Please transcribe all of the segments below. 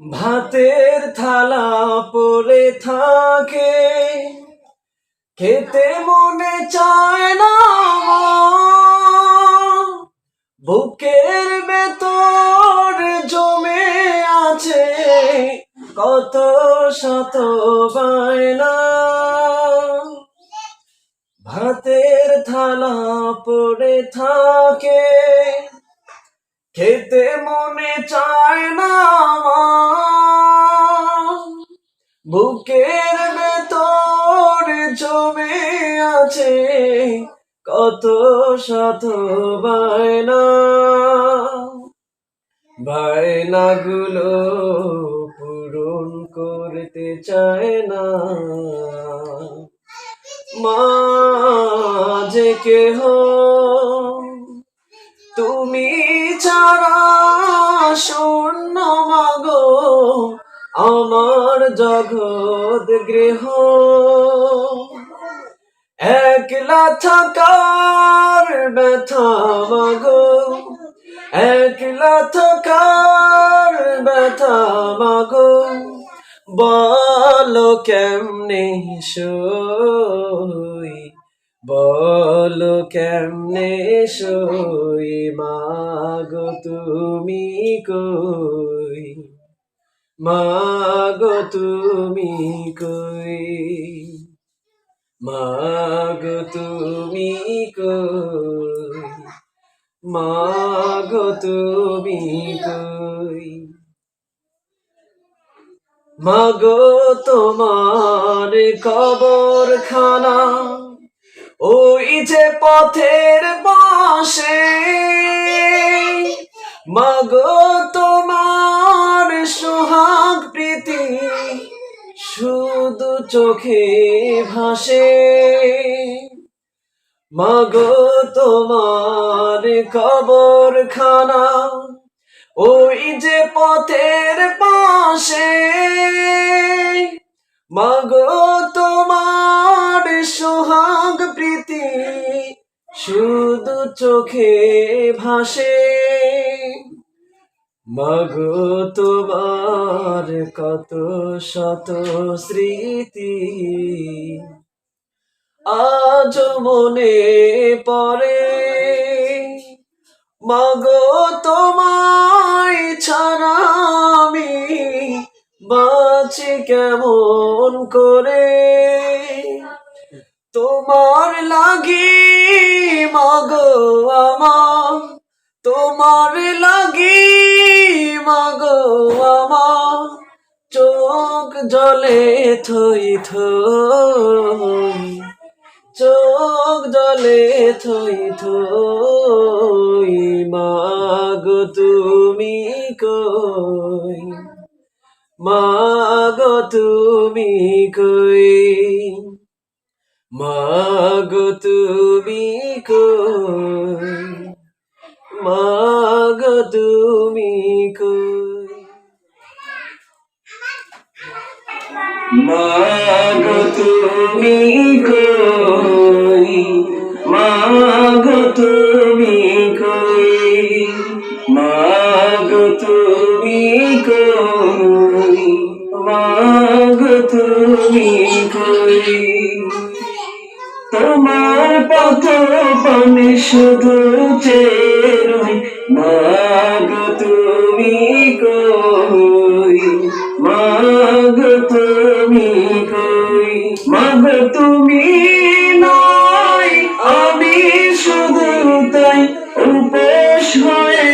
ভাতের থালা পড়ে থাকে। খেতে মনে চায় না বুকের ভেতর জমে আছে কত শত বায়না। ভাতের থালা পড়ে থাকে। খেতে মনে চায় না বুকের ভেতর জমে আছে কত শত বায়না। বায়নাগুলো পূরণ করতে চায় না। মা যে কেহ তুমি ছাড়া শূন্য মাগো, আমার জগৎ গৃহ। একলা থাকার ব্যথা মাগো, একলা থাকার ব্যথা মাগো, বলো কেমনে সই? বলো কেমনে সই মাগো তুমি কই? মাগো তুমি কই? মাগো তুমি কই? মাগো তুমি কই? মাগো তোমার কবর খানা ওই যে পথের পাশে। মাগো তোমার সোহাগ প্রীতি শুধু চোখে ভাসে। মাগো তোমার কবর খানা ওই যে পথের পাশে। মাগো চোখে ভাসে। মাগো, তোমার কত শত স্মৃতি। আজ মনে পড়ে। মাগো, তোমায় ছাড়া আমি বাঁচি কেমন করে? তোমার লাগি মাগো আমার, তোমার লাগি মাগো আমার, চোখ জলে থই থই, চোখ জলে থই থই, মাগো তুমি কই, মাগো তুমি কই। মাগো তুমি কই? মাগো তুমি কই? মাগো তুমি কই? তুমি কই? তুমি কই? শুধু চেরই মাগো তুমি কই? মাগো তুমি কই? মাগো তুমি নয়, আমি শুধু তাই উপোস হয়ে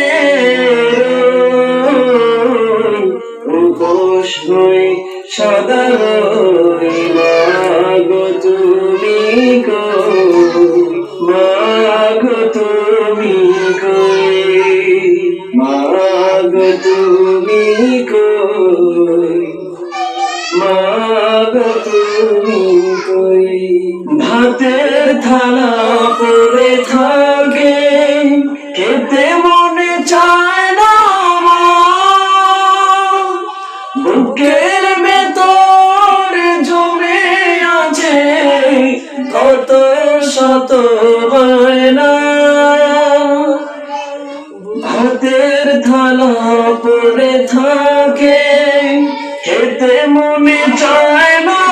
উপোস হয়ে সদা রই। তুমি কই ভাতের থালা পড়ে থাকে, খেতে মনে চায় না। বুকের ভেতর জমে আছে কত শত বায়না ভাতের থালা পড়ে থাকে যেতে মনে চায় না